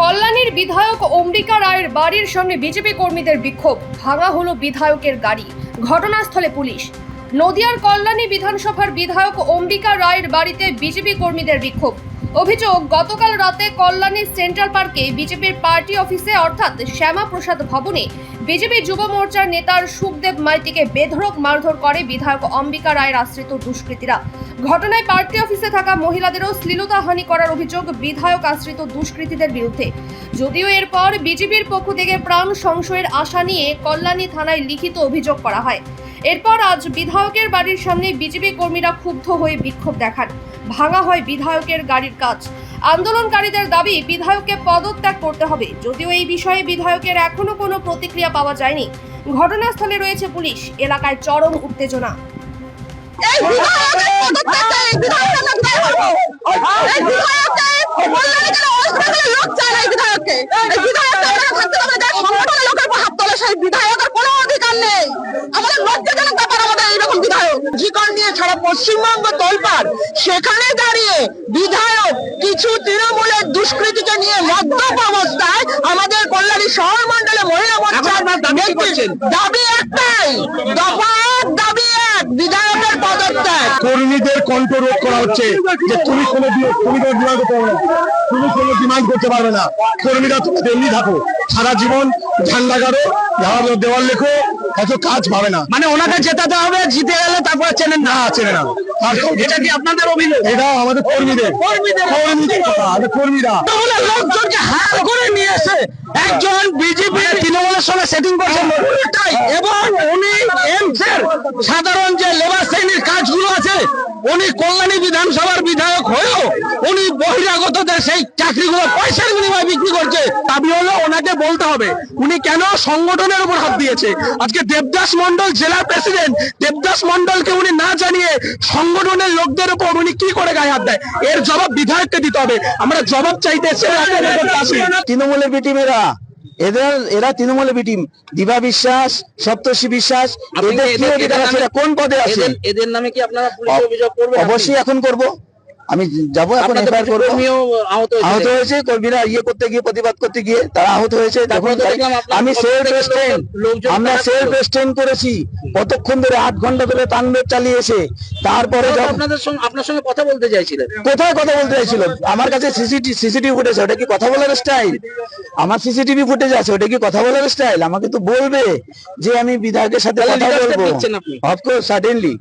কল্যাণীর বিধায়ক অম্বিকা রায়ের বাড়ির সামনে বিজেপি কর্মীদের বিক্ষোভ। ভাঙা হলো বিধায়কের গাড়ি। ঘটনাস্থলে পুলিশ। নদিয়ার কল্যাণী বিধানসভার বিধায়ক অম্বিকা রায়ের বাড়িতে বিজেপি কর্মীদের বিক্ষোভ। অভিযোগ, গতকাল রাতে কল্যাণী সেন্ট্রাল পার্কে বিজেপির পার্টি অফিসে, অর্থাৎ শ্যামা প্রসাদ ভবনে, বিজেপি যুব মোর্চার নেতার সুখদেব মাইতিকে বেধড়ক মারধর করে বিধায়ক অম্বিকা রায়ের আশ্রিত দুষ্কৃতীরা। ঘটনায় পার্টি অফিসে থাকা মহিলাদেরও শ্লীলতাহানি করার অভিযোগ বিধায়ক আশ্রিত দুষ্কৃতীদের বিরুদ্ধে। যদিও এরপর বিজেপির পক্ষ থেকে প্রাণ সংশয়ের আশা নিয়ে কল্যাণী থানায় লিখিত অভিযোগ করা হয়। এরপর আজ বিধায়কের বাড়ির সামনে বিজেপি কর্মীরা ক্ষুব্ধ হয়ে বিক্ষোভ দেখান ভাঙা হয় বিধায়কের গাড়ির কাজ আন্দোলনকারীদের দাবি বিধায়ককে পদত্যাগ করতে হবে যদিও এই বিষয়ে বিধায়কের এখনও কোনো প্রতিক্রিয়া পাওয়া যায়নি ঘটনাস্থলে রয়েছে পুলিশ এলাকায় চরম উত্তেজনা এই সারা পশ্চিমবঙ্গ তোলপাড়। সেখানে দাঁড়িয়ে বিধায়ক কিছু তৃণমূলের দুষ্কৃতিকে নিয়ে মদ্যপ অবস্থায় আমাদের কল্যাণী শহর মন্ডলে মহিলা মোর্চার দাবি একটাই দফা এক দাবি এক বিধায়কের পদত্যাগ। কর্মীদের কণ্ঠরোধ করা হচ্ছে যে তুমি কোনো দি- তুমি কোনো ডিমান্ড করতে পারবে না। তুমি কোনো ডিমান্ড করতে পারবে না। কর্মীরা তুমি এমনি থাকো। সারা জীবন ঝান্ডা গাড়ো দেওয়াল দেওয়াল লেখো অত কাজ পাবে না। মানে ওনাকে জেতাতে হবে জিতে গেলে চেনেন না না। চেনে না এটা কি আপনাদের অভিযোগ? এটা আমাদের কর্মীদের। কর্মীদের কর্মীদের কথা আমাদের কর্মীরা। লোকজনকে হাল করে নিয়ে এসে একজন বিজেপি তৃণমূলের সঙ্গে সেটিং করছেন। পুরোটাই। এবং উনি সাধারণ যে লেবার শ্রেণির কাজগুলো আছে উনি কল্যাণী বিধানসভার বিধায়ক হয়েও উনি বহিরাগতদের সেই চাকরিগুলো, পয়সার বিনিময়ে বিক্রি করছে, দাবি হলো ওনাকে বলতে হবে। উনি কেন সংগঠনের উপর হাত দিয়েছে? আজকে দেবদাস মন্ডল জেলার প্রেসিডেন্ট, দেবদাস মন্ডলকে উনি না জানিয়ে সংগঠনের লোকদের উপর উনি কি করে গায়ে হাত দেয়? এর জবাব বিধায়ককে দিতে হবে। আমরা জবাব চাইতে। তৃণমূলের বিটিম এরা এদের এরা তৃণমূলের বিটিম দিবা বিশ্বাস সপ্তর্ষি বিশ্বাস এদের কোন পদে আছে? এদের এদের নামে কি আপনারা পুলিশ অভিযোগ করবেন অবশ্যই এখন করব। আমি যাব এখন এফআইআর করব। আহত হয়েছে কর্মীরা ইয়ে করতে গিয়ে প্রতিবাদ করতে গিয়ে তারা আহত হয়েছে। আমি সেলফ রেস্টেন আমরা সেলফ। রেস্টেন করেছি। কতক্ষণ ধরে আট ঘণ্টা ধরে তাণ্ডব চালিয়েছে। তারপরে আপনাদের সঙ্গে আপনার সঙ্গে কথা বলতে চাইছিলেন। কোথায় কথা বলতে চাইছিল? আমার কাছে সিসিটিভি সিসিটিভি ফুটেজ ওটা কি কথা বলার স্টাইল আমার সিসিটিভি ফুটেজ আছে ওটা কি কথা বলার স্টাইল আমাকে তো বলবে যে আমি বিধায়কের সাথে কথা বলব? Of course suddenly